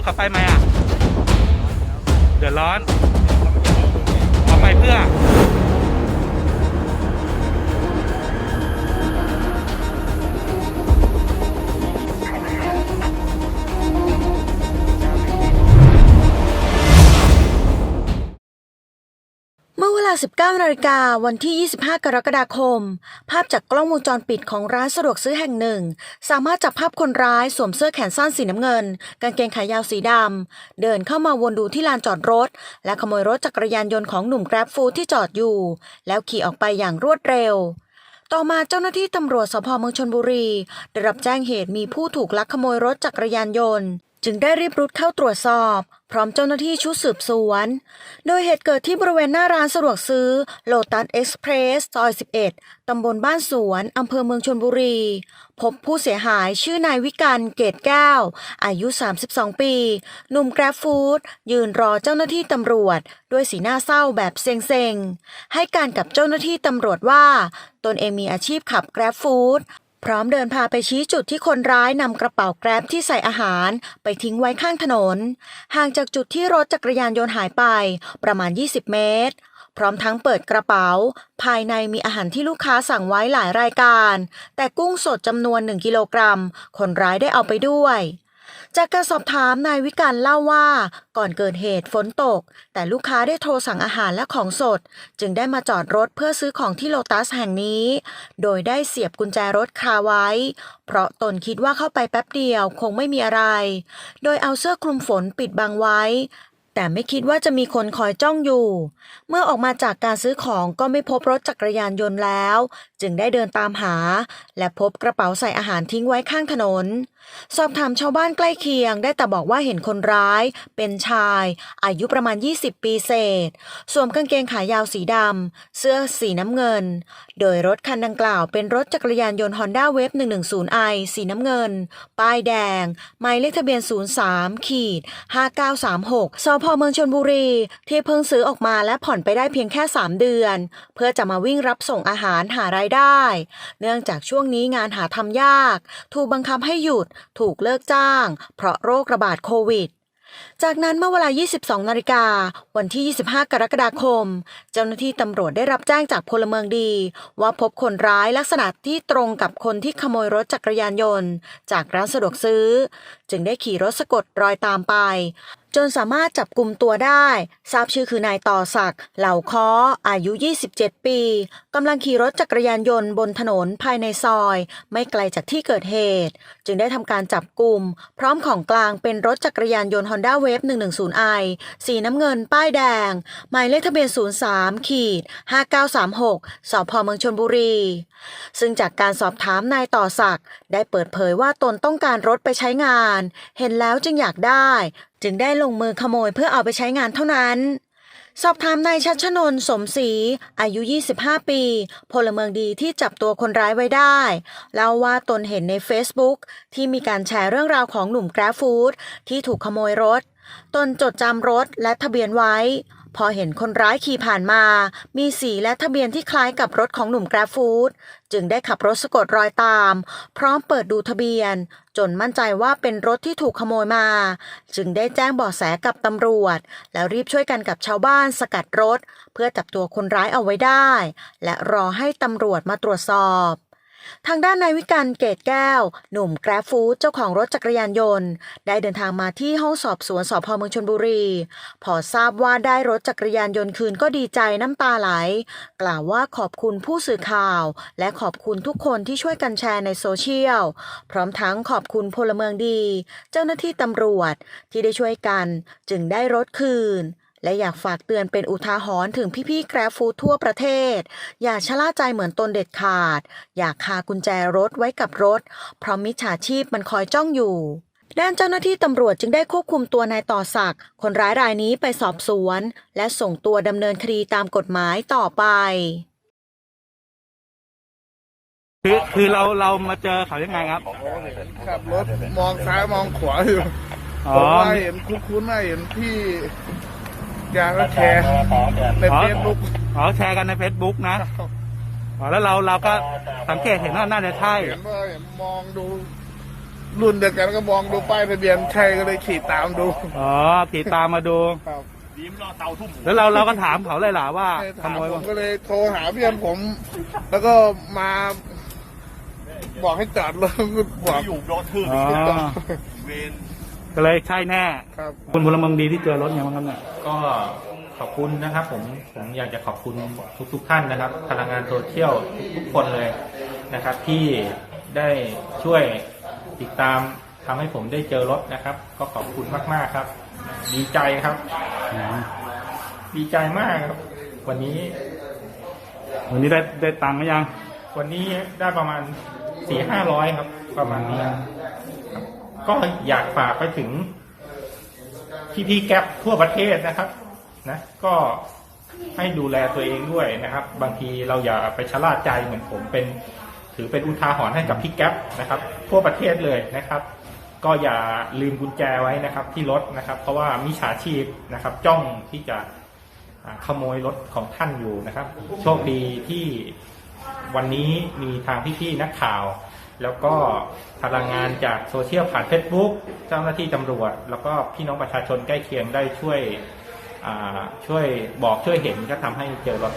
ถกลับไปไหมอะ เดือดร้อนา 19นาฬิกาวันที่ 25 กรกฎาคม ภาพจากกล้องวงจรปิดของร้านสะดวกซื้อแห่งหนึ่ง สามารถจับภาพคนร้ายสวมเสื้อแขนสั้นสีน้ำเงิน กางเกงขายาวสีดำ เดินเข้ามาวนดูที่ลานจอดรถ และขโมยรถจักรยานยนต์ของหนุ่มแกร็บฟูที่จอดอยู่ แล้วขี่ออกไปอย่างรวดเร็วต่อมาเจ้าหน้าที่ตำรวจสพเมืองชนบุรี ได้รับแจ้งเหตุมีผู้ถูกลักขโมยรถจักรยานยนต์ จึงได้รีบรุดเข้าตรวจสอบ พร้อมเจ้าหน้าที่ชุดสืบสวน โดยเหตุเกิดที่บริเวณหน้าร้านสะดวกซื้อโลตัสเอ็กซ์เพรสซอย 11 ตำบลบ้านสวน อำเภอเมืองชนบุรี พบผู้เสียหายชื่อนายวิกันเกตแก้ว อายุ 32 ปี หนุ่มแกร็บฟู้ดยืนรอเจ้าหน้าที่ตำรวจ ด้วยสีหน้าเศร้าแบบเซ็งๆ ให้การกับเจ้าหน้าที่ตำรวจว่า ตนเองมีอาชีพขับแกร็บฟู้ด พร้อมเดินพาไปชี้จุดที่คนร้ายนำกระเป๋าแกร็บที่ใส่อาหาร ไปทิ้งไว้ข้างถนน ห่างจากจุดที่รถจักรยานยนต์หายไป ประมาณ 20 เมตร พร้อมทั้งเปิดกระเป๋า ภายในมีอาหารที่ลูกค้าสั่งไว้หลายรายการ แต่กุ้งสดจำนวน 1 กิโลกรัม คนร้ายได้เอาไปด้วย จากการสอบถามนายวิการเล่าว่า ก่อนเกิดเหตุฝนตก แต่ลูกค้าได้โทรสั่งอาหารและของสด จึงได้มาจอดรถเพื่อซื้อของที่โลตัสแห่งนี้ โดยได้เสียบกุญแจรถคาไว้ เพราะตนคิดว่าเข้าไปแป๊บเดียวคงไม่มีอะไร โดยเอาเสื้อคลุมฝนปิดบังไว้ แต่ไม่คิดว่าจะมีคนคอยจ้องอยู่ เมื่อออกมาจากการซื้อของก็ไม่พบรถจักรยานยนต์แล้ว จึงได้เดินตามหา และพบกระเป๋าใส่อาหารทิ้งไว้ข้างถนน สอบถามชาวบ้านใกล้เคียงได้แต่บอกว่าเห็นคนร้าย เป็นชาย อายุประมาณ 20 ปีเศษ สวมกางเกงขายาวสีดำ เสื้อสีน้ำเงิน โดยรถคันดังกล่าวเป็นรถจักรยานยนต์ Honda Wave 110i สีน้ำเงิน ป้ายแดง หมายเลขทะเบียน 03ขีด5936สพเมืองชนบุรีที่เพิ่งซื้อออกมาและผ่อนไปได้เพียงแค่ 3 เดือน เพื่อจะมาวิ่งรับส่งอาหารหารายได้ เนื่องจากช่วงนี้งานหาทำยาก ถูกบังคับให้หยุด ถูกเลิกจ้าง เพราะโรคระบาดโควิด จากนั้นเมื่อเวลา 22 นาฬิกา วันที่ 25 กรกฎาคม เจ้าหน้าที่ตำรวจได้รับแจ้งจากพลเมืองดี ว่าพบคนร้ายลักษณะที่ตรงกับคนที่ขโมยรถจักรยานยนต์ จากร้านสะดวกซื้อ จึงได้ขี่รถสะกดรอยตามไป จนสามารถจับกลุ่มตัวได้ ทราบชื่อคือนายต่อศักดิ์เหล่าค้ออายุ 27 ปีกำลังขี่รถจักรยานยนต์บนถนนภายในซอย ไม่ไกลจากที่เกิดเหตุ จึงได้ทำการจับกลุ่ม พร้อมของกลางเป็นรถจักรยานยนต์ Honda Wave 110i สีน้ำเงิน ป้ายแดง หมายเลขทะเบียน 03 ขีด 5936 สพเมืองชนบุรี ซึ่งจากการสอบถามนายต่อศักดิ์ได้เปิดเผยว่าตนต้องการรถไปใช้งาน เห็นแล้วจึงอยากได้ จึงได้ลงมือขโมยเพื่อเอาไปใช้งานเท่านั้นสอบถามนายชัชนน์สมศรีอายุ 25 ปี พลเมืองดีที่จับตัวคนร้ายไว้ได้เล่าว่าตนเห็นใน Facebook ที่มีการแชร์เรื่องราวของหนุ่มแกร็ฟฟู้ดที่ถูกขโมยรถ ตนจดจำรถและทะเบียนไว้ พอเห็นคนร้ายขี่ผ่านมา มีสีและทะเบียนที่คล้ายกับรถของหนุ่มแกร็ฟฟู้ดจึงได้ขับรถสะกดรอยตาม พร้อมเปิดดูทะเบียน จนมั่นใจว่าเป็นรถที่ถูกขโมยมา จึงได้แจ้งเบาะแสกับตำรวจ แล้วรีบช่วยกันกับชาวบ้านสกัดรถ เพื่อจับตัวคนร้ายเอาไว้ได้ และรอให้ตำรวจมาตรวจสอบ ทางด้านนายวิกันเกตแก้ว หนุ่มแกร็ฟฟูดเจ้าของรถจักรยานยนต์ ได้เดินทางมาที่ห้องสอบสวนสพเมืองชนบุรี พอทราบว่าได้รถจักรยานยนต์คืนก็ดีใจน้ำตาไหล กล่าวว่าขอบคุณผู้สื่อข่าว และขอบคุณทุกคนที่ช่วยกันแชร์ในโซเชียล พร้อมทั้งขอบคุณพลเมืองดี เจ้าหน้าที่ตำรวจที่ได้ช่วยกัน จึงได้รถคืน และอยากฝากเตือนเป็นอุทาหรณ์ถึงพี่ๆแกร็บฟู้ดทั่วประเทศ อย่าชะล่าใจเหมือนตนเด็ดขาด อย่าคากุญแจรถไว้กับรถ เพราะมิจฉาชีพมันคอยจ้องอยู่ด้านเจ้าหน้าที่ตำรวจจึงได้ควบคุมตัวนายต่อศักดิ์คนร้ายรายนี้ไปสอบสวน และส่งตัวดำเนินคดีตามกฎหมายต่อไป คือคือเราเรามาเจอเขายังไงครับขับรถมองซ้ายมองขวาอยู่อ๋อผมว่าเห็นคุ้นๆว่าเห็นที่ ยางก็แชร์ในเฟซบุ๊กอ๋อแชร์กันใน Facebook นะอ๋อแล้วเราเราก็สังเกตเห็นว่าน่าจะใช่เห็นว่าเห็นมองดูรุ่นเดียวกันก็มองดูป้ายทะเบียนใช่ก็เลยขี่ตามดูอ๋อติดตามมาดูครับแล้วเราเราก็ถามเขาเลยล่ะว่าให้ขถามโมยผวะมก็เลยโทรหาเพื่อนผม แล้วก็มาบอกให้จอดรถก็บอกอ๋อ ก็เลยใช่แน่ ครับคุณพลเมืองดีที่เจอรถเนี่ยมั้งครับเนี่ย ก็ขอบคุณนะครับ ผมผมอยากจะขอบคุณทุกทุกๆท่านนะครับ พลังงานโซเชียลทุกๆคนเลยนะครับ ที่ได้ช่วยติดตามทำให้ผมได้เจอรถนะครับ ก็ขอบคุณมากๆครับ ดีใจครับ ดีใจมากครับ วันนี้ วันนี้ได้ได้ตังค์หรือยังวันนี้ได้ประมาณสี่ห้าร้อยครับ ประมาณนี้ครับ ก็อยากฝากไปถึงพี่ๆแก๊ปทั่วประเทศนะครับ นะ ก็ให้ดูแลตัวเองด้วยนะครับ บางทีเราอย่าไปชะล่าใจเหมือนผมเป็น ถือเป็นอุทาหรณ์ให้กับพี่แก๊ปนะครับ ทั่วประเทศเลยนะครับ ก็อย่าลืมกุญแจไว้นะครับ ที่รถนะครับ เพราะว่ามิจฉาชีพนะครับ จ้องที่จะขโมยรถของท่านอยู่นะครับ โชคดีที่วันนี้มีทางพี่ๆนักข่าว แล้วก็พลังงานจากโซเชียลผ่าน Facebook เจ้าหน้าที่ตำรวจ แล้วก็พี่น้องประชาชนใกล้เคียงได้ช่วยอ่าช่วยบอกช่วยเห็นก็ทำให้เจอรถ